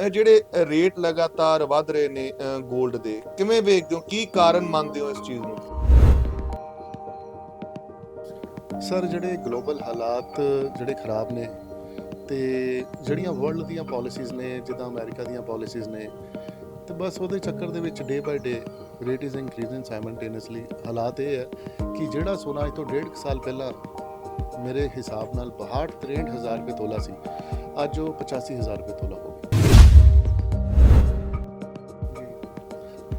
ਅ, ਜਿਹੜੇ ਰੇਟ ਲਗਾਤਾਰ ਵੱਧ ਰਹੇ ਨੇ 골ਡ ਦੇ ਕਿਵੇਂ ਵੇਖਦੇ ਹੋ? ਕੀ ਕਾਰਨ ਮੰਨਦੇ ਹੋ ਇਸ ਚੀਜ਼ ਨੂੰ? ਸਰ ਜਿਹੜੇ ਗਲੋਬਲ ਹਾਲਾਤ ਜਿਹੜੇ ਖਰਾਬ ਨੇ ਤੇ ਜਿਹੜੀਆਂ ਵਰਲਡ ਦੀਆਂ ਪਾਲਿਸੀਜ਼ ਨੇ ਜਿੱਦਾਂ ਅਮਰੀਕਾ ਦੀਆਂ ਪਾਲਿਸੀਜ਼ ਨੇ ਤੇ ਬਸ ਉਹਦੇ ਚੱਕਰ ਦੇ ਵਿੱਚ day by day rate is increasing simultaneously ਹਾਲਾਤ ਇਹ ਹੈ ਕਿ ਜਿਹੜਾ ਸੋਨਾ ਅੱਜ ਤੋਂ ਡੇਢ ਕੁ ਸਾਲ ਪਹਿਲਾਂ ਮੇਰੇ ਹਿਸਾਬ ਨਾਲ 62 63000 ਰੁਪਏ ਤੋਲਾ ਸੀ ਅੱਜ ਉਹ 85000 ਰੁਪਏ ਤੋਲਾ ਹੋ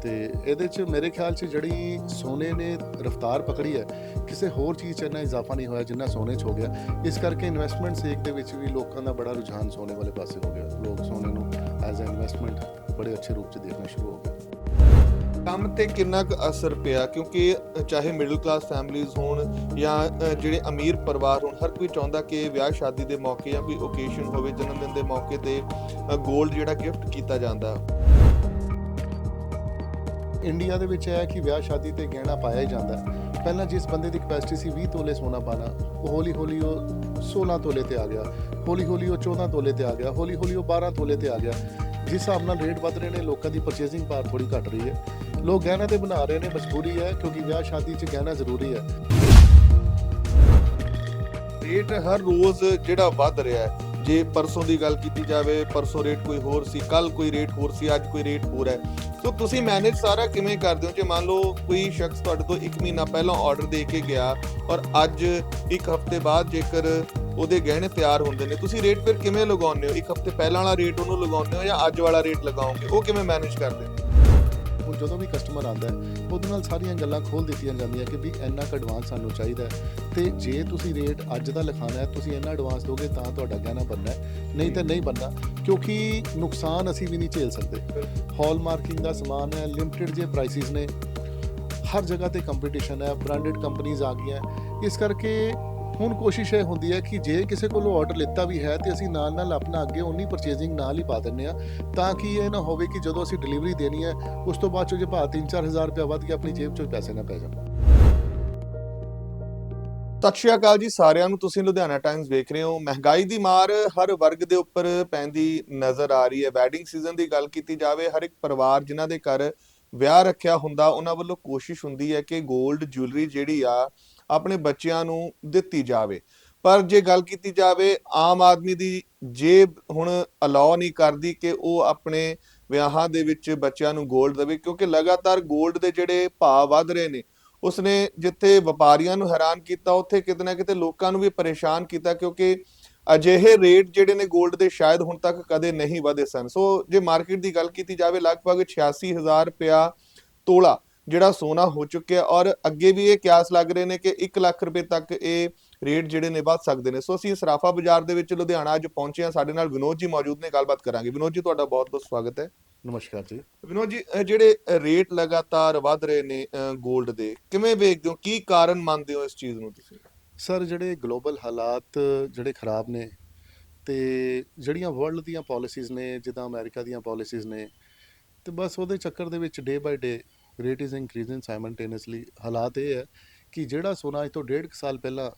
ਤੇ ਇਹਦੇ ਚ ਮੇਰੇ ਖਿਆਲ ਚ ਜਿਹੜੀ ਸੋਨੇ ਨੇ ਰਫਤਾਰ ਪਕੜੀ ਹੈ, ਕਿਸੇ ਹੋਰ ਚੀਜ਼ 'ਚ ਇੰਨਾ ਇਜ਼ਾਫਾ ਨਹੀਂ ਹੋਇਆ ਜਿੰਨਾ ਸੋਨੇ 'ਚ ਹੋ ਗਿਆ। ਇਸ ਕਰਕੇ ਇਨਵੈਸਟਮੈਂਟ ਸੇਕ ਦੇ ਵਿੱਚ ਵੀ ਲੋਕਾਂ ਦਾ ਬੜਾ ਰੁਝਾਨ ਸੋਨੇ ਵਾਲੇ ਪਾਸੇ ਹੋ ਗਿਆ। ਲੋਕ ਸੋਨੇ ਨੂੰ ਐਜ਼ ਅ ਇਨਵੈਸਟਮੈਂਟ ਬੜੇ ਅੱਛੇ ਰੂਪ 'ਚ ਦੇਖਣਾ ਸ਼ੁਰੂ ਹੋ ਗਏ। ਕੰਮ ਤੇ ਕਿੰਨਾ ਕੁ ਅਸਰ ਪਿਆ? ਕਿਉਂਕਿ ਚਾਹੇ ਮਿਡਲ ਕਲਾਸ ਫੈਮਲੀਆਂ ਹੋਣ ਜਾਂ ਜਿਹੜੇ ਅਮੀਰ ਪਰਿਵਾਰ ਹੋਣ, ਹਰ ਕੋਈ ਚਾਹੁੰਦਾ ਕਿ ਵਿਆਹ ਸ਼ਾਦੀ ਦੇ ਮੌਕੇ ਜਾਂ ਕੋਈ ਓਕੇਸ਼ਨ ਹੋਵੇ ਜਨਮ ਦਿਨ ਦੇ ਮੌਕੇ ਤੇ 골ਡ ਜਿਹੜਾ ਗਿਫਟ ਕੀਤਾ ਜਾਂਦਾ। ਇੰਡੀਆ ਦੇ ਵਿੱਚ ਇਹ ਹੈ ਕਿ ਵਿਆਹ ਸ਼ਾਦੀ ਤੇ ਗਹਿਣਾ ਪਾਇਆ ਹੀ ਜਾਂਦਾ ਹੈ। ਪਹਿਲਾਂ ਜਿਸ ਬੰਦੇ ਦੀ ਕਪੈਸਿਟੀ ਸੀ 20 ਤੋਲੇ ਸੋਨਾ ਪਾਣਾ ਉਹ ਹੌਲੀ ਹੌਲੀ ਉਹ 16 ਤੋਲੇ ਤੇ ਆ ਗਿਆ। ਹੌਲੀ ਹੌਲੀ ਉਹ 14 ਤੋਲੇ ਤੇ ਆ ਗਿਆ, ਹੌਲੀ ਹੌਲੀ ਉਹ 12 ਤੋਲੇ ਤੇ ਆ ਗਿਆ। ਜਿਸ ਹਿਸਾਬ ਨਾਲ ਰੇਟ ਵੱਧ ਰਹੇ ਨੇ, ਲੋਕਾਂ ਦੀ ਪਰਚੇਸਿੰਗ ਪਾਵਰ ਥੋੜੀ ਘਟ ਰਹੀ ਹੈ। ਲੋਕ ਗਹਿਣਾ ਤੇ ਬਣਾ ਰਹੇ ਨੇ, ਮਜਬੂਰੀ ਹੈ, ਕਿਉਂਕਿ ਵਿਆਹ ਸ਼ਾਦੀ 'ਚ ਗਹਿਣਾ ਜ਼ਰੂਰੀ ਹੈ। ਰੇਟ ਹਰ ਰੋਜ਼ ਜਿਹੜਾ ਵੱਧ ਰਿਹਾ ਹੈ ਜੇ ਪਰਸੋਂ ਦੀ ਗੱਲ ਕੀਤੀ ਜਾਵੇ, ਪਰਸੋਂ ਰੇਟ ਕੋਈ ਹੋਰ ਸੀ ਕੱਲ ਕੋਈ ਰੇਟ ਹੋਰ ਸੀ, ਅੱਜ ਕੋਈ ਰੇਟ ਹੋਰ ਹੈ। ਸੋ ਤੁਸੀਂ ਮੈਨੇਜ ਸਾਰਾ ਕਿਵੇਂ ਕਰਦੇ ਹੋ? ਜੇ ਮੰਨ ਲਓ ਕੋਈ ਸ਼ਖਸ ਤੁਹਾਡੇ ਤੋਂ 1 ਮਹੀਨਾ ਪਹਿਲਾਂ ਆਰਡਰ ਦੇ ਕੇ ਗਿਆ ਔਰ ਅੱਜ ਇੱਕ ਹਫ਼ਤੇ ਬਾਅਦ ਜੇਕਰ ਉਹਦੇ ਗਹਿਣੇ ਤਿਆਰ ਹੁੰਦੇ ਨੇ, ਤੁਸੀਂ ਰੇਟ ਫਿਰ ਕਿਵੇਂ ਲਗਾਉਂਦੇ ਹੋ? ਇੱਕ ਹਫ਼ਤੇ ਪਹਿਲਾਂ ਵਾਲਾ ਰੇਟ ਉਹਨੂੰ ਲਗਾਉਂਦੇ ਹੋ ਜਾਂ ਅੱਜ ਵਾਲਾ ਰੇਟ ਲਗਾਓਗੇ? ਉਹ ਕਿਵੇਂ ਮੈਨੇਜ ਕਰਦੇ ਹੋ? ਹੁਣ ਜਦੋਂ ਵੀ ਕਸਟਮਰ ਆਉਂਦਾ ਹੈ, ਉਹਦੇ ਨਾਲ ਸਾਰੀਆਂ ਗੱਲਾਂ ਖੋਲ ਦਿੱਤੀਆਂ ਜਾਂਦੀਆਂ ਕਿ ਵੀ ਇੰਨਾ ਕੁ ਐਡਵਾਂਸ ਸਾਨੂੰ ਚਾਹੀਦਾ ਹੈ। ਤੇ ਜੇ ਤੁਸੀਂ ਰੇਟ ਅੱਜ ਦਾ ਲਿਖਾਣਾ ਹੈ, ਤੁਸੀਂ ਇੰਨਾ ਐਡਵਾਂਸ ਦੋਗੇ ਤਾਂ ਤੁਹਾਡਾ ਗਹਿਣਾ ਬਣਨਾ ਨਹੀਂ ਤਾਂ ਨਹੀਂ ਬਣਨਾ ਕਿਉਂਕਿ ਨੁਕਸਾਨ ਅਸੀਂ ਵੀ ਨਹੀਂ ਝੇਲ ਸਕਦੇ। ਹਾਲ ਮਾਰਕਿੰਗ ਦਾ ਸਮਾਨ ਹੈ ਲਿਮਟਿਡ ਜੇ ਪ੍ਰਾਈਸਿਸ ਨੇ, ਹਰ ਜਗ੍ਹਾ ਤੇ ਕੰਪੀਟੀਸ਼ਨ ਹੈ ਬ੍ਰਾਂਡਡ ਕੰਪਨੀਆਂ ਆ ਗਈਆਂ। ਇਸ ਕਰਕੇ ਹੁਣ ਕੋਸ਼ਿਸ਼ ਇਹ ਹੁੰਦੀ ਹੈ ਕਿ ਜੇ ਕਿਸੇ ਕੋਲੋਂ ਆਰਡਰ ਲਿੱਤਾ ਵੀ ਹੈ ਤੇ ਅਸੀਂ ਨਾਲ ਨਾਲ ਆਪਣਾ ਅੱਗੇ ਉਨੀ ਪਰਚੇਜ਼ਿੰਗ ਨਾਲ ਹੀ ਪਾ ਦਿੰਨੇ ਆ ਤਾਂ ਕਿ ਇਹ ਨਾ ਹੋਵੇ ਕਿ ਜਦੋਂ ਅਸੀਂ ਡਿਲੀਵਰੀ ਦੇਣੀ ਹੈ, ਉਸ ਤੋਂ ਬਾਅਦ ਚੋਂ ਜੇ ਭਾਅ 3-4000 ਰੁਪਏ ਵੱਧ ਗਿਆ, ਆਪਣੀ ਜੇਬ ਚੋਂ ਪੈਸੇ ਨਾ ਪੈ ਜਾਣ। ਸਤਿ ਸ਼੍ਰੀ ਅਕਾਲ ਜੀ ਸਾਰਿਆਂ ਨੂੰ, ਤੁਸੀਂ ਲੁਧਿਆਣਾ ਟਾਈਮਜ਼ ਵੇਖ ਰਹੇ ਹੋ। ਮਹਿੰਗਾਈ ਦੀ ਮਾਰ ਹਰ ਵਰਗ ਦੇ ਉੱਪਰ ਪੈਂਦੀ ਨਜ਼ਰ ਆ ਰਹੀ ਹੈ। ਵੈਡਿੰਗ ਸੀਜ਼ਨ ਦੀ ਗੱਲ ਕੀਤੀ ਜਾਵੇ, ਹਰ ਇੱਕ ਪਰਿਵਾਰ ਜਿਨ੍ਹਾਂ ਦੇ ਘਰ ਵਿਆਹ ਰੱਖਿਆ ਹੁੰਦਾ, ਉਹਨਾਂ ਵੱਲੋਂ ਕੋਸ਼ਿਸ਼ ਹੁੰਦੀ ਹੈ ਕਿ 골ਡ ਜੁਐਲਰੀ ਜਿਹੜੀ ਆ ਆਪਣੇ ਬੱਚਿਆਂ ਨੂੰ ਦਿੱਤੀ ਜਾਵੇ। ਪਰ ਜੇ ਗੱਲ ਕੀਤੀ ਜਾਵੇ, ਆਮ ਆਦਮੀ ਦੀ ਜੇਬ ਹੁਣ ਅਲਾਉ ਨਹੀਂ ਕਰਦੀ ਕਿ ਉਹ ਆਪਣੇ ਵਿਆਹਾਂ ਦੇ ਵਿੱਚ ਬੱਚਿਆਂ ਨੂੰ ਗੋਲਡ ਦੇਵੇ, ਕਿਉਂਕਿ ਲਗਾਤਾਰ ਗੋਲਡ ਦੇ ਜਿਹੜੇ ਭਾਅ ਵਧ ਰਹੇ ਨੇ, ਉਸਨੇ ਜਿੱਥੇ ਵਪਾਰੀਆਂ ਨੂੰ ਹੈਰਾਨ ਕੀਤਾ, ਉੱਥੇ ਕਿਤੇ ਨਾ ਕਿਤੇ ਲੋਕਾਂ ਨੂੰ ਵੀ ਪਰੇਸ਼ਾਨ ਕੀਤਾ, ਕਿਉਂਕਿ ਅਜਿਹੇ ਰੇਟ ਜਿਹੜੇ ਨੇ ਗੋਲਡ ਦੇ ਸ਼ਾਇਦ ਹੁਣ ਤੱਕ ਕਦੇ ਨਹੀਂ ਵਧੇ ਸਨ। ਸੋ ਜੇ ਮਾਰਕੀਟ ਦੀ ਗੱਲ ਕੀਤੀ ਜਾਵੇ, ਲਗਭਗ 86000 ਰੁਪਿਆ ਤੋਲਾ ਜਿਹੜਾ ਸੋਨਾ ਹੋ ਚੁੱਕਿਆ ਔਰ ਅੱਗੇ ਵੀ ਇਹ ਕਿਆਸ ਲੱਗ ਰਹੇ ਨੇ ਕਿ 1 ਲੱਖ ਰੁਪਏ ਤੱਕ ਇਹ ਰੇਟ ਜਿਹੜੇ ਨੇ ਵੱਧ ਸਕਦੇ ਨੇ। ਸੋ ਅਸੀਂ ਸਰਾਫਾ ਬਾਜ਼ਾਰ ਦੇ ਵਿੱਚ ਲੁਧਿਆਣਾ ਅੱਜ ਪਹੁੰਚੇ ਹਾਂ। ਸਾਡੇ ਨਾਲ ਵਿਨੋਦ ਜੀ ਮੌਜੂਦ ਨੇ ਗੱਲਬਾਤ ਕਰਾਂਗੇ। ਵਿਨੋਦ ਜੀ ਤੁਹਾਡਾ ਬਹੁਤ-ਬਹੁਤ ਸਵਾਗਤ ਹੈ। ਨਮਸਕਾਰ ਜੀ। ਵਿਨੋਦ ਜੀ ਜਿਹੜੇ ਰੇਟ ਲਗਾਤਾਰ ਵਧ ਰਹੇ ਨੇ 골ਡ ਦੇ ਕਿਵੇਂ ਵੇਖਦੇ ਹੋ? ਕੀ ਕਾਰਨ ਮੰਨਦੇ ਹੋ ਇਸ ਚੀਜ਼ ਨੂੰ ਤੁਸੀਂ? ਸਰ ਜਿਹੜੇ ਗਲੋਬਲ ਹਾਲਾਤ ਜਿਹੜੇ ਖਰਾਬ ਨੇ ਤੇ ਜਿਹੜੀਆਂ ਵਰਲਡ ਦੀਆਂ ਪਾਲਿਸੀਜ਼ ਨੇ ਜਿੱਦਾਂ ਅਮਰੀਕਾ ਦੀਆਂ ਪਾਲਿਸੀਜ਼ ਨੇ ਤੇ ਬਸ ਉਹਦੇ ਚੱਕਰ ਦੇ ਵਿੱਚ day by day rate is increasing simultaneously ਹਾਲਾਤ ਇਹ ਹੈ ਕਿ ਜਿਹੜਾ ਸੋਨਾ ਅੱਜ ਤੋਂ ਡੇਢ ਕੁ ਸਾਲ ਪਹਿਲਾਂ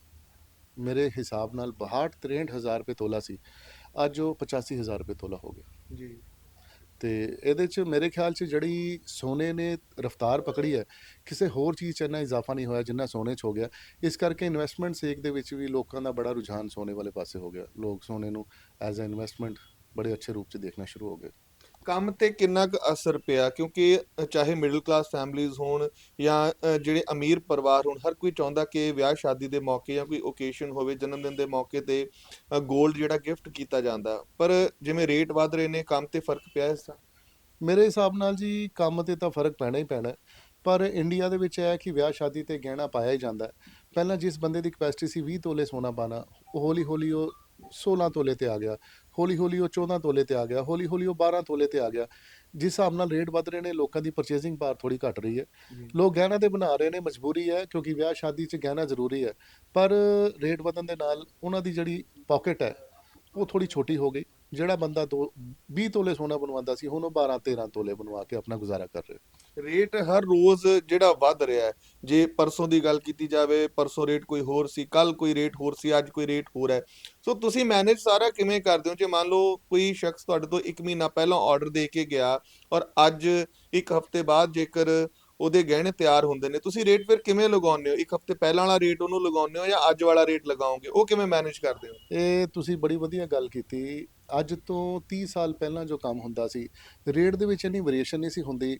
ਮੇਰੇ ਹਿਸਾਬ ਨਾਲ 62 63000 ਰੁਪਏ ਤੋਲਾ ਸੀ ਅੱਜ ਉਹ 85000 ਰੁਪਏ ਤੋਲਾ ਹੋ ਗਿਆ ਜੀ ਤੇ ਇਹਦੇ ਚ ਮੇਰੇ ਖਿਆਲ ਚ ਜਿਹੜੀ ਸੋਨੇ ਨੇ ਰਫਤਾਰ ਪਕੜੀ ਹੈ ਕਿਸੇ ਹੋਰ ਚੀਜ਼ ਚ ਇੰਨਾ ਇਜ਼ਾਫਾ ਨਹੀਂ ਹੋਇਆ ਜਿੰਨਾ ਸੋਨੇ ਚ ਹੋ ਗਿਆ ਇਸ ਕਰਕੇ ਇਨਵੈਸਟਮੈਂਟ ਸੇਕ ਦੇ ਵਿੱਚ ਵੀ ਲੋਕਾਂ ਦਾ ਬੜਾ ਰੁਝਾਨ ਸੋਨੇ ਵਾਲੇ ਪਾਸੇ ਹੋ ਗਿਆ ਲੋਕ ਸੋਨੇ ਨੂੰ ਐਜ਼ ਅ ਇਨਵੈਸਟਮੈਂਟ ਬੜੇ ਅੱਛੇ ਰੂਪ ਚ ਦੇਖਣਾ ਸ਼ੁਰੂ ਹੋ ਗਏ ਕੰਮ ਤੇ ਕਿੰਨਾ ਕੁ ਅਸਰ ਪਿਆ ਕਿਉਂਕਿ ਚਾਹੇ ਮਿਡਲ ਕਲਾਸ ਫੈਮਲੀਆਂ ਹੋਣ ਜਾਂ ਅ, ਜਿਹੜੇ ਅਮੀਰ ਪਰਿਵਾਰ ਹੋਣ ਹਰ ਕੋਈ ਚਾਹੁੰਦਾ ਕਿ ਵਿਆਹ ਸ਼ਾਦੀ ਦੇ ਮੌਕੇ ਜਾਂ ਕੋਈ ਓਕੇਸ਼ਨ ਹੋਵੇ ਜਨਮ ਦਿਨ ਦੇ ਮੌਕੇ ਤੇ 골ਡ ਜਿਹੜਾ ਗਿਫਟ ਕੀਤਾ ਜਾਂਦਾ ਪਰ ਜਿਵੇਂ ਰੇਟ ਵੱਧ ਰਹੇ ਨੇ ਕੰਮ ਤੇ ਫ਼ਰਕ ਪਿਆ ਇਸ ਦਾ ਮੇਰੇ ਹਿਸਾਬ ਨਾਲ ਜੀ ਕੰਮ ਤੇ ਤਾਂ ਫ਼ਰਕ ਪੈਣਾ ਹੀ ਪੈਣਾ ਹੈ। ਪਰ ਇੰਡੀਆ ਦੇ ਵਿੱਚ ਇਹ ਹੈ ਕਿ ਵਿਆਹ ਸ਼ਾਦੀ ਤੇ ਗਹਿਣਾ ਪਾਇਆ ਹੀ ਜਾਂਦਾ ਹੈ। ਪਹਿਲਾਂ ਜਿਸ ਬੰਦੇ ਦੀ ਕਪੈਸਿਟੀ ਸੀ 20 ਤੋਲੇ ਸੋਨਾ ਪਾਣਾ ਹੌਲੀ ਹੌਲੀ ਉਹ 16 ਤੋਲੇ ਤੇ ਆ ਗਿਆ ਹੌਲੀ ਹੌਲੀ ਉਹ 14 ਤੋਲੇ ਤੇ ਆ ਗਿਆ ਹੌਲੀ ਹੌਲੀ ਉਹ 12 ਤੋਲੇ ਤੇ ਆ ਗਿਆ। ਜਿਸ ਹਿਸਾਬ ਨਾਲ ਰੇਟ ਵੱਧ ਰਹੇ ਨੇ ਲੋਕਾਂ ਦੀ ਪਰਚੇਸਿੰਗ ਪਾਵਰ ਥੋੜੀ ਘਟ ਰਹੀ ਹੈ। ਲੋਕ ਗਹਿਣਾ ਤੇ ਬਣਾ ਰਹੇ ਨੇ ਮਜਬੂਰੀ ਹੈ ਕਿਉਂਕਿ ਵਿਆਹ ਸ਼ਾਦੀ 'ਚ ਗਹਿਣਾ ਜ਼ਰੂਰੀ ਹੈ। ਪਰ ਰੇਟ ਵਧਣ ਦੇ ਨਾਲ ਉਹਨਾਂ ਦੀ ਜਿਹੜੀ ਪਾਕਟ ਹੈ ਉਹ ਥੋੜੀ ਛੋਟੀ ਹੋ ਗਈ। ਜਿਹੜਾ ਬੰਦਾ ਦੋ 20 ਤੋਲੇ ਸੋਨਾ ਬਣਵਾਉਂਦਾ ਸੀ, ਹੁਣ ਉਹ 12 13 ਤੋਲੇ ਬਣਵਾ ਕੇ ਆਪਣਾ ਗੁਜ਼ਾਰਾ ਕਰ ਰਿਹਾ। ਰੇਟ ਹਰ ਰੋਜ਼ ਜਿਹੜਾ ਵੱਧ ਰਿਹਾ ਹੈ, ਜੇ ਪਰਸੋਂ ਦੀ ਗੱਲ ਕੀਤੀ ਜਾਵੇ, ਪਰਸੋਂ ਰੇਟ ਕੋਈ ਹੋਰ ਸੀ ਕੱਲ ਕੋਈ ਰੇਟ ਹੋਰ ਸੀ, ਅੱਜ ਕੋਈ ਰੇਟ ਹੋਰ ਹੈ। ਸੋ ਤੁਸੀਂ ਮੈਨੇਜ ਸਾਰਾ ਕਿਵੇਂ ਕਰਦੇ ਹੋ? ਜੇ ਮੰਨ ਲਓ ਕੋਈ ਸ਼ਖਸ ਤੁਹਾਡੇ ਤੋਂ 1 ਮਹੀਨਾ ਪਹਿਲਾਂ ਆਰਡਰ ਦੇ ਕੇ ਗਿਆ ਔਰ ਅੱਜ ਇੱਕ ਹਫ਼ਤੇ ਬਾਅਦ ਜੇਕਰ ਉਹਦੇ ਗਹਿਣੇ ਤਿਆਰ ਹੁੰਦੇ ਨੇ, ਤੁਸੀਂ ਰੇਟ ਫਿਰ ਕਿਵੇਂ ਲਗਾਉਂਦੇ ਹੋ? ਇੱਕ ਹਫ਼ਤੇ ਪਹਿਲਾਂ ਵਾਲਾ ਰੇਟ ਉਹਨੂੰ ਲਗਾਉਂਦੇ ਹੋ ਜਾਂ ਅੱਜ ਵਾਲਾ ਰੇਟ ਲਗਾਓਗੇ? ਉਹ ਕਿਵੇਂ ਮੈਨੇਜ ਕਰਦੇ ਹੋ? ਇਹ ਤੁਸੀਂ ਬੜੀ ਵਧੀਆ ਗੱਲ ਕੀਤੀ। ਅੱਜ ਤੋਂ 30 ਸਾਲ ਪਹਿਲਾਂ ਜੋ ਕੰਮ ਹੁੰਦਾ ਸੀ, ਰੇਟ ਦੇ ਵਿੱਚ ਇੰਨੀ ਵੇਰੀਏਸ਼ਨ ਨਹੀਂ ਸੀ ਹੁੰਦੀ।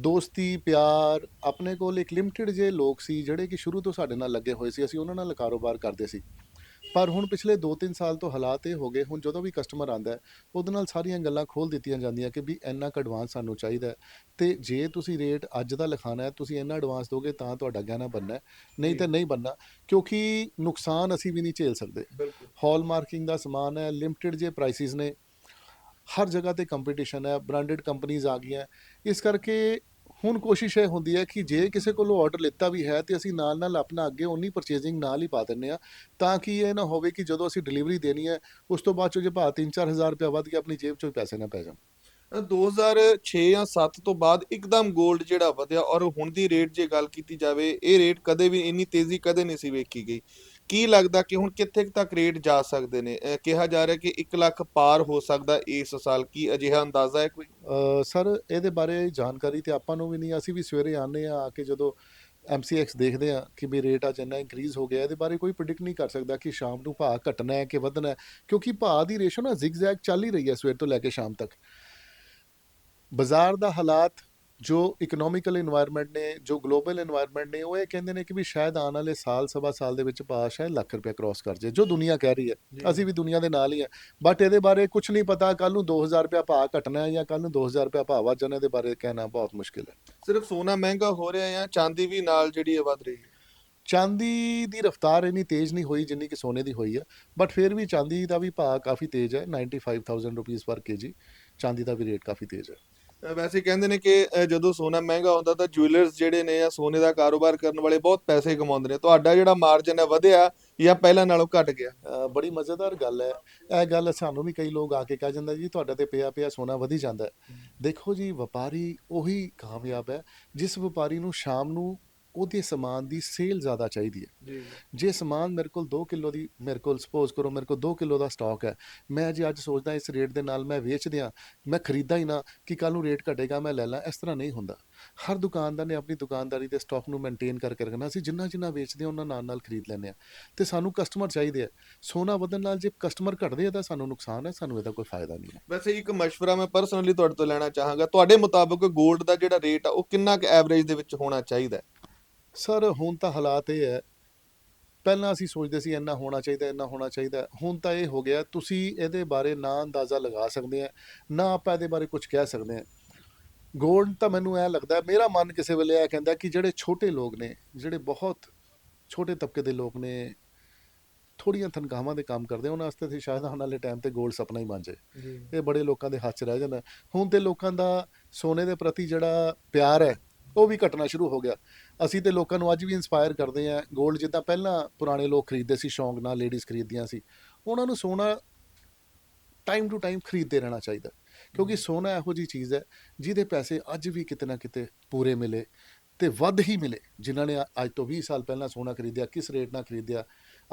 ਦੋਸਤੀ, ਪਿਆਰ, ਆਪਣੇ ਕੋਲ ਇੱਕ ਲਿਮਟਿਡ ਜੇ ਲੋਕ ਸੀ, ਜਿਹੜੇ ਕਿ ਸ਼ੁਰੂ ਤੋਂ ਸਾਡੇ ਨਾਲ ਲੱਗੇ ਹੋਏ ਸੀ, ਅਸੀਂ ਉਹਨਾਂ ਨਾਲ ਕਾਰੋਬਾਰ ਕਰਦੇ ਸੀ। ਪਰ ਹੁਣ ਪਿਛਲੇ 2-3 ਸਾਲ ਤੋਂ ਹਾਲਾਤ ਇਹ ਹੋ ਗਏ ਹੁਣ ਜਦੋਂ ਵੀ ਕਸਟਮਰ ਆਂਦਾ ਹੈ ਉਹਦੇ ਨਾਲ ਸਾਰੀਆਂ ਗੱਲਾਂ ਖੋਲ ਦਿੱਤੀਆਂ ਜਾਂਦੀਆਂ ਕਿ ਵੀ ਇੰਨਾ ਕੁ ਐਡਵਾਂਸ ਸਾਨੂੰ ਚਾਹੀਦਾ ਤੇ ਜੇ ਤੁਸੀਂ ਰੇਟ ਅੱਜ ਦਾ ਲਿਖਾਣਾ ਹੈ ਤੁਸੀਂ ਇੰਨਾ ਐਡਵਾਂਸ ਦੋਗੇ ਤਾਂ ਤੁਹਾਡਾ ਗਹਿਣਾ ਬਣਨਾ ਹੈ ਨਹੀਂ ਤਾਂ ਨਹੀਂ ਬਣਨਾ ਕਿਉਂਕਿ ਨੁਕਸਾਨ ਅਸੀਂ ਵੀ ਨਹੀਂ ਝੇਲ ਸਕਦੇ। ਹਾਲ ਮਾਰਕਿੰਗ ਦਾ ਸਮਾਨ ਹੈ ਲਿਮਟਿਡ ਜੇ ਪ੍ਰਾਈਸਿਸ ਨੇ ਹਰ ਜਗ੍ਹਾ ਤੇ ਕੰਪੀਟੀਸ਼ਨ ਹੈ ਬ੍ਰਾਂਡਡ ਕੰਪਨੀਆਂ ਆ ਗਈਆਂ ਇਸ ਕਰਕੇ ਹੁਣ ਕੋਸ਼ਿਸ਼ ਇਹ ਹੁੰਦੀ ਹੈ ਕਿ ਜੇ ਕਿਸੇ ਕੋਲੋਂ ਆਰਡਰ ਲਿੱਤਾ ਵੀ ਹੈ ਤੇ ਅਸੀਂ ਨਾਲ ਨਾਲ ਆਪਣਾ ਅੱਗੇ ਉਨੀ ਪਰਚੇਜ਼ਿੰਗ ਨਾਲ ਹੀ ਪਾ ਦਿੰਨੇ ਆ ਤਾਂ ਕਿ ਇਹ ਨਾ ਹੋਵੇ ਕਿ ਜਦੋਂ ਅਸੀਂ ਡਿਲੀਵਰੀ ਦੇਣੀ ਹੈ ਉਸ ਤੋਂ ਬਾਅਦ ਚੋਂ ਜੇ ਭਾਅ 3-4000 ਰੁਪਏ ਵੱਧ ਗਿਆ ਆਪਣੀ ਜੇਬ ਚੋਂ ਪੈਸੇ ਨਾ ਪੈ ਜਾਣ। ਅ, 2006 ਜਾਂ 7 ਤੋਂ ਬਾਅਦ ਇੱਕਦਮ 골ਡ ਜਿਹੜਾ ਵਧਿਆ ਔਰ ਹੁਣ ਦੀ ਰੇਟ ਜੇ ਗੱਲ ਕੀਤੀ ਜਾਵੇ ਇਹ ਰੇਟ ਕਦੇ ਵੀ ਇੰਨੀ ਤੇਜ਼ੀ ਕਦੇ ਨਹੀਂ ਸੀ ਵੇਖੀ ਗਈ। ਕੀ ਲੱਗਦਾ ਕਿ ਹੁਣ ਕਿੱਥੇ ਤੱਕ ਰੇਟ ਜਾ ਸਕਦੇ ਨੇ? ਕਿਹਾ ਜਾ ਰਿਹਾ ਕਿ 1 ਲੱਖ ਪਾਰ ਹੋ ਸਕਦਾ ਇਸ ਸਾਲ, ਕੀ ਅਜਿਹਾ ਅੰਦਾਜ਼ਾ ਹੈ ਕੋਈ? ਸਰ, ਇਹਦੇ ਬਾਰੇ ਜਾਣਕਾਰੀ ਤੇ ਆਪਾਂ ਨੂੰ ਵੀ ਨਹੀਂ, ਅਸੀਂ ਵੀ ਸਵੇਰੇ ਆਨੇ ਆ ਆ ਕੇ ਜਦੋਂ MCX ਦੇਖਦੇ ਆ ਕਿ ਵੀ ਰੇਟ ਅੱਜ ਇੰਨਾ ਇਨਕਰੀਜ਼ ਹੋ ਗਿਆ, ਇਹਦੇ ਬਾਰੇ ਕੋਈ ਪ੍ਰੈਡਿਕਟ ਨਹੀਂ ਕਰ ਸਕਦਾ ਕਿ ਸ਼ਾਮ ਨੂੰ ਭਾਅ ਘਟਣਾ ਹੈ ਕਿ ਵਧਣਾ ਹੈ, ਕਿਉਂਕਿ ਭਾਅ ਦੀ ਰੇਸ਼ੋ ਨਾ ਜ਼ਿਗਜ਼ੈਗ ਚੱਲ ਹੀ ਰਹੀ ਹੈ ਸਵੇਰ ਤੋਂ ਲੈ ਕੇ ਸ਼ਾਮ ਤੱਕ। ਬਾਜ਼ਾਰ ਦਾ ਹਾਲਾਤ ਜੋ ਇਕਨੋਮਿਕਲ এনवायरमेंट ਨੇ ਜੋ ਗਲੋਬਲ এনवायरमेंट ਨੇ ਉਹ ਇਹ ਕਹਿੰਦੇ ਨੇ ਕਿ ਵੀ ਸ਼ਾਇਦ ਆਉਣ ਵਾਲੇ ਸਾਲ ਸਵਾ ਸਾਲ ਦੇ ਵਿੱਚ ਪਾਸ਼ ਹੈ ਲੱਖ ਰੁਪਏ ਕ੍ਰਾਸ ਕਰ ਜੇ ਜੋ। ਦੁਨੀਆ ਕਹਿ ਰਹੀ ਹੈ। ਅਸੀਂ ਵੀ ਦੁਨੀਆ ਦੇ ਨਾਲ ਹੀ ਹੈ। ਬਟ ਇਹਦੇ ਬਾਰੇ ਕੁਝ ਨਹੀਂ ਪਤਾ ਕੱਲ ਨੂੰ 2000 ਰੁਪਏ ਭਾਅ ਘਟਣਾ ਹੈ ਜਾਂ ਕੱਲ ਨੂੰ 2000 ਰੁਪਏ ਭਾਅ ਵਧਣਾ ਦੇ ਬਾਰੇ ਕਹਿਣਾ ਬਹੁਤ ਮੁਸ਼ਕਿਲ ਹੈ। ਸਿਰਫ ਸੋਨਾ ਮਹਿੰਗਾ ਹੋ ਰਿਹਾ ਹੈ ਚਾਂਦੀ ਵੀ ਨਾਲ ਜਿਹੜੀ ਹੈ ਵੱਧ ਰਹੀ ਹੈ? ਚਾਂਦੀ ਦੀ ਰਫ਼ਤਾਰ ਇਨੀ ਤੇਜ਼ ਨਹੀਂ ਹੋਈ ਜਿੰਨੀ ਕਿ ਸੋਨੇ ਦੀ ਹੋਈ ਹੈ। ਬਟ ਫਿਰ ਵੀ ਚਾਂਦੀ ਦਾ ਵੀ ਭਾਅ ਕਾਫੀ ਤੇਜ਼ ਹੈ 95000 ਰੁਪਏ ਪਰ ਕੇਜੀ ਚਾਂਦੀ ਦਾ ਵੀ ਰੇਟ ਕਾਫੀ ਤੇਜ਼ ਹੈ। ਵੈਸੇ ਕਹਿੰਦੇ ਨੇ ਕਿ ਜਦੋਂ ਸੋਨਾ ਮਹਿੰਗਾ ਹੁੰਦਾ ਤਾਂ ਜੁਐਲਰਸ ਜਿਹੜੇ ਨੇ ਜਾਂ ਸੋਨੇ ਦਾ ਕਾਰੋਬਾਰ ਕਰਨ ਵਾਲੇ ਬਹੁਤ ਪੈਸੇ ਕਮਾਉਂਦੇ ਨੇ। ਤੁਹਾਡਾ ਜਿਹੜਾ ਮਾਰਜਨ ਹੈ ਵਧਿਆ ਜਾਂ ਪਹਿਲਾਂ ਨਾਲੋਂ ਘਟ ਗਿਆ? ਬੜੀ ਮਜ਼ੇਦਾਰ ਗੱਲ ਹੈ। ਇਹ ਗੱਲ ਸਾਨੂੰ ਵੀ ਕਈ ਲੋਕ ਆ ਕੇ ਕਹਿ ਜਾਂਦੇ ਜੀ ਤੁਹਾਡਾ ਤੇ ਪਿਆ ਪਿਆ ਸੋਨਾ ਵਧੀ ਜਾਂਦਾ ਦੇਖੋ ਜੀ ਵਪਾਰੀ ਉਹੀ ਕਾਮਯਾਬ ਹੈ ਜਿਸ ਵਪਾਰੀ ਨੂੰ ਸ਼ਾਮ ਨੂੰ ਉਹਦੇ ਸਮਾਨ ਦੀ ਸੇਲ ਜ਼ਿਆਦਾ ਚਾਹੀਦੀ ਹੈ। ਜੀ। ਜੇ ਸਮਾਨ ਮੇਰੇ ਕੋਲ 2 ਕਿਲੋ ਦੀ ਮੇਰੇ ਕੋਲ ਸਪੋਜ਼ ਕਰੋ ਮੇਰੇ ਕੋਲ 2 ਕਿਲੋ ਦਾ ਸਟਾਕ ਹੈ ਮੈਂ ਜੇ ਅੱਜ ਸੋਚਦਾ ਇਸ ਰੇਟ ਦੇ ਨਾਲ ਮੈਂ ਵੇਚ ਦਿਆਂ ਮੈਂ ਖਰੀਦਾਂ ਹੀ ਨਾ ਕਿ ਕੱਲ ਨੂੰ ਰੇਟ ਘਟੇਗਾ ਮੈਂ ਲੈ ਲਾਂ ਇਸ ਤਰ੍ਹਾਂ ਨਹੀਂ ਹੁੰਦਾ। ਹਰ ਦੁਕਾਨਦਾਰ ਨੇ ਆਪਣੀ ਦੁਕਾਨਦਾਰੀ ਦੇ ਸਟਾਕ ਨੂੰ ਮੇਨਟੇਨ ਕਰਕੇ ਰੱਖਣਾ ਅਸੀਂ ਜਿੰਨਾ ਜਿੰਨਾ ਵੇਚਦੇ ਹਾਂ ਉਹਨਾਂ ਨਾਲ ਨਾਲ ਖਰੀਦ ਲੈਂਦੇ ਆ ਤੇ ਸਾਨੂੰ ਕਸਟਮਰ ਚਾਹੀਦੇ ਆ। ਸੋਨਾ ਵਧਣ ਨਾਲ ਜੇ ਕਸਟਮਰ ਘਟਦੇ ਆ ਤਾਂ ਸਾਨੂੰ ਨੁਕਸਾਨ ਹੈ ਸਾਨੂੰ ਇਹਦਾ ਕੋਈ ਫਾਇਦਾ ਨਹੀਂ ਹੈ। ਵੈਸੇ ਇੱਕ ਮਸ਼ਵਰਾ ਮੈਂ ਪਰਸਨਲੀ ਤੁਹਾਡੇ ਤੋਂ ਲੈਣਾ ਚਾਹਾਂਗਾ। ਤੁਹਾਡੇ ਮੁਤਾਬਕ 골ਡ ਦਾ ਜਿਹੜਾ ਰੇਟ ਆ ਉਹ ਕਿੰਨਾ ਕੁ ਐਵਰੇਜ ਦੇ ਵਿੱਚ ਹੋਣਾ ਚਾਹੀਦਾ ਹੈ? ਸਰ ਹੁਣ ਤਾਂ ਹਾਲਾਤ ਇਹ ਹੈ। ਪਹਿਲਾਂ ਅਸੀਂ ਸੋਚਦੇ ਸੀ ਇੰਨਾ ਹੋਣਾ ਚਾਹੀਦਾ ਇੰਨਾ ਹੋਣਾ ਚਾਹੀਦਾ। ਹੁਣ ਤਾਂ ਇਹ ਹੋ ਗਿਆ ਤੁਸੀਂ ਇਹਦੇ ਬਾਰੇ ਨਾ ਅੰਦਾਜ਼ਾ ਲਗਾ ਸਕਦੇ ਆ ਨਾ ਆਪਾਂ ਇਹਦੇ ਬਾਰੇ ਕੁਝ ਕਹਿ ਸਕਦੇ ਆ। ਗੋਲਡ ਤਾਂ ਮੈਨੂੰ ਐ ਲੱਗਦਾ ਮੇਰਾ ਮਨ ਕਿਸੇ ਵੇਲੇ ਇਹ ਕਹਿੰਦਾ ਕਿ ਜਿਹੜੇ ਛੋਟੇ ਲੋਕ ਨੇ ਜਿਹੜੇ ਬਹੁਤ ਛੋਟੇ ਤਬਕੇ ਦੇ ਲੋਕ ਨੇ ਥੋੜੀਆਂ ਤਨਖਾਹਾਂ ਦੇ ਕੰਮ ਕਰਦੇ ਉਹਨਾਂ ਵਾਸਤੇ ਤੇ ਸ਼ਾਇਦ ਆਉਣ ਵਾਲੇ ਟਾਈਮ ਤੇ ਗੋਲਡ ਸੁਪਨਾ ਹੀ ਬਣ ਜਾਏ। ਜੀ। ਇਹ ਬੜੇ ਲੋਕਾਂ ਦੇ ਹੱਥ 'ਚ ਰਹਿ ਜਾਂਦਾ। ਹੁਣ ਤੇ ਲੋਕਾਂ ਦਾ ਸੋਨੇ ਦੇ ਪ੍ਰਤੀ ਜਿਹੜਾ ਪਿਆਰ ਹੈ ਉਹ ਵੀ ਘਟਣਾ ਸ਼ੁਰੂ ਹੋ ਗਿਆ। ਅਸੀਂ ਤੇ ਲੋਕਾਂ ਨੂੰ ਅੱਜ ਵੀ ਇਨਸਪਾਇਰ ਕਰਦੇ ਆ 골ਡ ਜਿੱਦਾਂ ਪਹਿਲਾਂ ਪੁਰਾਣੇ ਲੋਕ ਖਰੀਦਦੇ ਸੀ ਸ਼ੌਂਕ ਨਾਲ ਲੇਡੀਜ਼ ਖਰੀਦਦੀਆਂ ਸੀ। ਉਹਨਾਂ ਨੂੰ ਸੋਨਾ ਟਾਈਮ ਟੂ ਟਾਈਮ ਖਰੀਦਦੇ ਰਹਿਣਾ ਚਾਹੀਦਾ ਕਿਉਂਕਿ ਸੋਨਾ ਇਹੋ ਜੀ ਚੀਜ਼ ਹੈ ਜਿਹਦੇ ਪੈਸੇ ਅੱਜ ਵੀ ਕਿਤੇ ਨਾ ਕਿਤੇ ਪੂਰੇ ਮਿਲੇ ਤੇ ਵੱਧ ਹੀ ਮਿਲੇ। ਜਿਨ੍ਹਾਂ ਨੇ ਅੱਜ ਤੋਂ 20 ਸਾਲ ਪਹਿਲਾਂ ਸੋਨਾ ਖਰੀਦਿਆ ਕਿਸ ਰੇਟ ਨਾਲ ਖਰੀਦਿਆ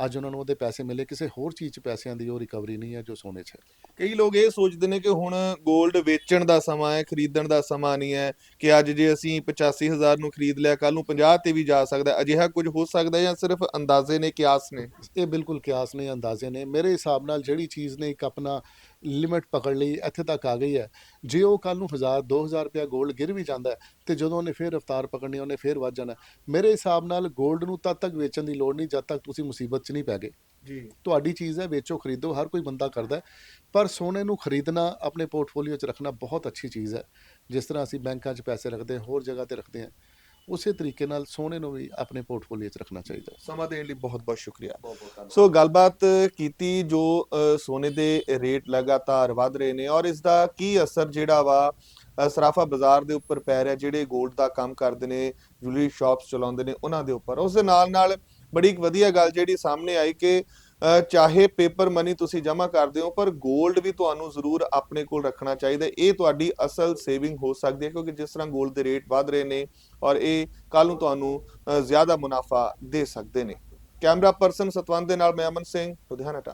ਅੱਜ ਉਹਨਾਂ ਨੂੰ ਉਹਦੇ ਪੈਸੇ ਮਿਲੇ ਕਿਸੇ ਹੋਰ ਚੀਜ਼ 'ਚ ਪੈਸਿਆਂ ਦੀ ਉਹ ਰਿਕਵਰੀ ਨਹੀਂ ਹੈ ਜੋ ਸੋਨੇ 'ਚ ਹੈ। ਕਈ ਲੋਕ ਇਹ ਸੋਚਦੇ ਨੇ ਕਿ ਹੁਣ 골ਡ ਵੇਚਣ ਦਾ ਸਮਾਂ ਹੈ ਖਰੀਦਣ ਦਾ ਸਮਾਂ ਨਹੀਂ ਹੈ ਕਿ ਅੱਜ ਜੇ ਅਸੀਂ 85000 ਨੂੰ ਖਰੀਦ ਲਿਆ ਕੱਲ ਨੂੰ 50 ਤੇ ਵੀ ਜਾ ਸਕਦਾ। ਅਜਿਹਾ ਕੁਝ ਹੋ ਸਕਦਾ ਜਾਂ ਸਿਰਫ ਅੰਦਾਜ਼ੇ ਨੇ ਕਿਆਸ ਨੇ? ਇਹ ਬਿਲਕੁਲ ਕਿਆਸ ਨੇ ਅੰਦਾਜ਼ੇ ਨੇ। ਮੇਰੇ ਹਿਸਾਬ ਨਾਲ ਜਿਹੜੀ ਚੀਜ਼ ਨੇ ਇੱਕ ਆਪਣਾ ਲਿਮਿਟ ਪਕੜ ਲਈ ਇੱਥੇ ਤੱਕ ਆ ਗਈ ਹੈ। ਜੇ ਉਹ ਕੱਲ ਨੂੰ 1000 2000 ਰੁਪਇਆ 골ਡ ਗਿਰ ਵੀ ਜਾਂਦਾ ਹੈ, ਤੇ ਜਦੋਂ ਉਹਨੇ ਫੇਰ ਰਫਤਾਰ ਪਕੜਨੀ ਉਹਨੇ ਫੇਰ ਵੱਧ ਜਾਣਾ ਮੇਰੇ ਹਿਸਾਬ ਨਾਲ 골ਡ ਨੂੰ ਤਦ ਤੱਕ ਵੇਚਣ ਦੀ ਲੋੜ ਨਹੀਂ ਜਦ ਤੱਕ ਤੁਸੀਂ ਮੁਸੀਬਤ 'ਚ ਨਹੀਂ ਪੈ ਗਏ। ਜੀ। ਤੁਹਾਡੀ ਚੀਜ਼ ਹੈ ਵੇਚੋ ਖਰੀਦੋ ਹਰ ਕੋਈ ਬੰਦਾ ਕਰਦਾ ਪਰ ਸੋਨੇ ਨੂੰ ਖਰੀਦਣਾ ਆਪਣੇ ਪੋਰਟਫੋਲੀਓ 'ਚ ਰੱਖਣਾ ਬਹੁਤ ਅੱਛੀ ਚੀਜ਼ ਹੈ। ਜਿਸ ਤਰ੍ਹਾਂ ਅਸੀਂ ਬੈਂਕਾਂ 'ਚ ਪੈਸੇ ਰੱਖਦੇ ਹਾਂ ਹੋਰ ਜਗ੍ਹਾ ਤੇ ਰੱਖਦੇ ਹਾਂ। ਉਸੇ ਤਰੀਕੇ ਨਾਲ ਸੋਨੇ ਨੂੰ ਵੀ ਆਪਣੇ ਪੋਰਟਫੋਲੀਓ 'ਚ ਰੱਖਣਾ ਚਾਹੀਦਾ ਸਮਾਂ ਦੇਣ ਲਈ ਬਹੁਤ ਬਹੁਤ ਸ਼ੁਕਰੀਆ। ਸੋ ਗੱਲਬਾਤ ਕੀਤੀ ਜੋ ਸੋਨੇ ਦੇ ਰੇਟ ਲਗਾਤਾਰ ਵਧ ਰਹੇ ਨੇ ਔਰ ਇਸ ਦਾ ਕੀ ਅਸਰ ਜਿਹੜਾ ਵਾ ਸਰਾਫਾ ਬਾਜ਼ਾਰ ਦੇ ਉੱਪਰ ਪੈ ਰਿਹਾ ਜਿਹੜੇ 골ਡ ਦਾ ਕੰਮ ਕਰਦੇ ਨੇ ਜੁਐਲਰੀ ਸ਼ਾਪਸ ਚਲਾਉਂਦੇ ਨੇ ਉਹਨਾਂ ਦੇ ਉੱਪਰ। ਉਸ ਦੇ ਨਾਲ ਨਾਲ ਬੜੀ ਇੱਕ ਵਧੀਆ ਗੱਲ ਜਿਹੜੀ ਸਾਹਮਣੇ ਆਈ ਕਿ ਚਾਹੇ ਪੇਪਰ ਮਨੀ ਤੁਸੀਂ ਜਮ੍ਹਾਂ ਕਰਦੇ ਹੋ, ਪਰ 골ਡ ਵੀ ਤੁਹਾਨੂੰ ਜ਼ਰੂਰ ਆਪਣੇ ਕੋਲ ਰੱਖਣਾ ਚਾਹੀਦਾ ਇਹ ਤੁਹਾਡੀ ਅਸਲ ਸੇਵਿੰਗ ਹੋ ਸਕਦੀ ਹੈ, ਕਿਉਂਕਿ ਜਿਸ ਤਰ੍ਹਾਂ 골ਡ ਦੇ ਰੇਟ ਵਧ ਰਹੇ ਨੇ ਔਰ ਇਹ ਕੱਲ ਨੂੰ ਤੁਹਾਨੂੰ ਜ਼ਿਆਦਾ ਮੁਨਾਫਾ ਦੇ ਸਕਦੇ ਨੇ। ਕੈਮਰਾ ਪਰਸਨ ਸਤਵੰਤ ਦੇ ਨਾਲ ਮੈਂ ਅਮਨ ਸਿੰਘ, ਲੁਧਿਆਣਾ ਟਾਈਮ